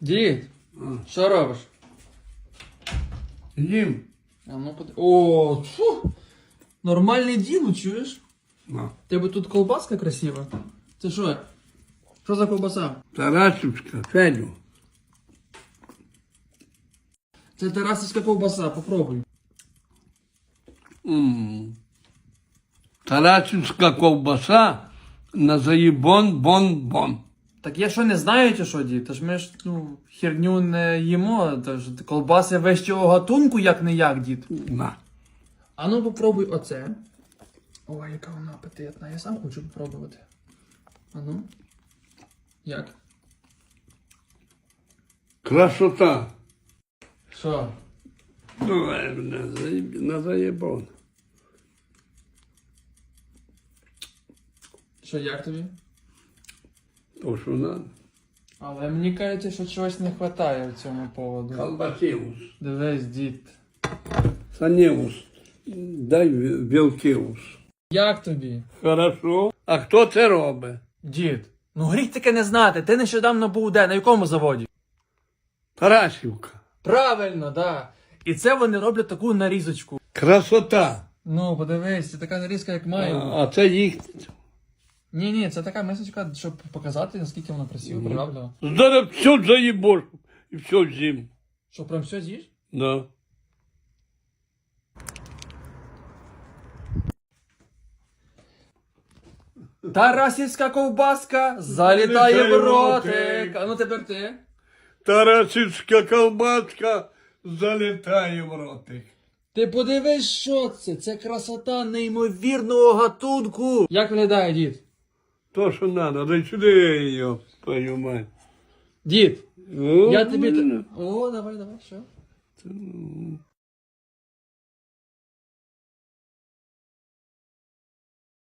Дід, що робиш? Їм. А ну под... О, фу! Нормальне діло, чуєш? На. Тебе тут колбаска красива. Це що? Що за колбаса? Тарасівська, Федю. Це тарасівська ковбаса, попробуй. М. Тарасівська ковбаса на заїбон бон бон. Так я що не знаю, чи що, дід? Тож ми ж ну, херню не їмо, тож колбаси вищого гатунку, як не як, дід. На. А ну попробуй оце. Ой, яка вона апетитна. Я сам хочу попробувати. А ну. Як? Красота. Що? Ну, е, на заїб- на заїбон. Що, як тобі? То, що. Але мені кажеться, що чогось не вистачає в цьому поводу. Колбасивус. Дивись, дід. Саневус. Дай ві- Як тобі? Хорошо. А хто це робить? Дід. Ну гріх таке не знати. Ти нещодавно був де? На якому заводі? Тарасівка. Правильно, да. І це вони роблять таку нарізочку. Красота. Ну, подивись, це така нарізка, як має. А, а це їх. Ні, ні, це така мисочка, щоб показати, наскільки вона красива, приваблива. Зараз все заїбош. І все зим. Що, прям все з'їш? Да. Тарасівська ковбаска залітає в ротик. А ну тепер ти. Тарасівська колбаска залітає в ротик. Ти подивись, що це? Це красота неймовірного гатунку. Як виглядає, дід? То, що треба, дай сюди її, твою мать. Дід, О, я тобі. О, давай, давай, що?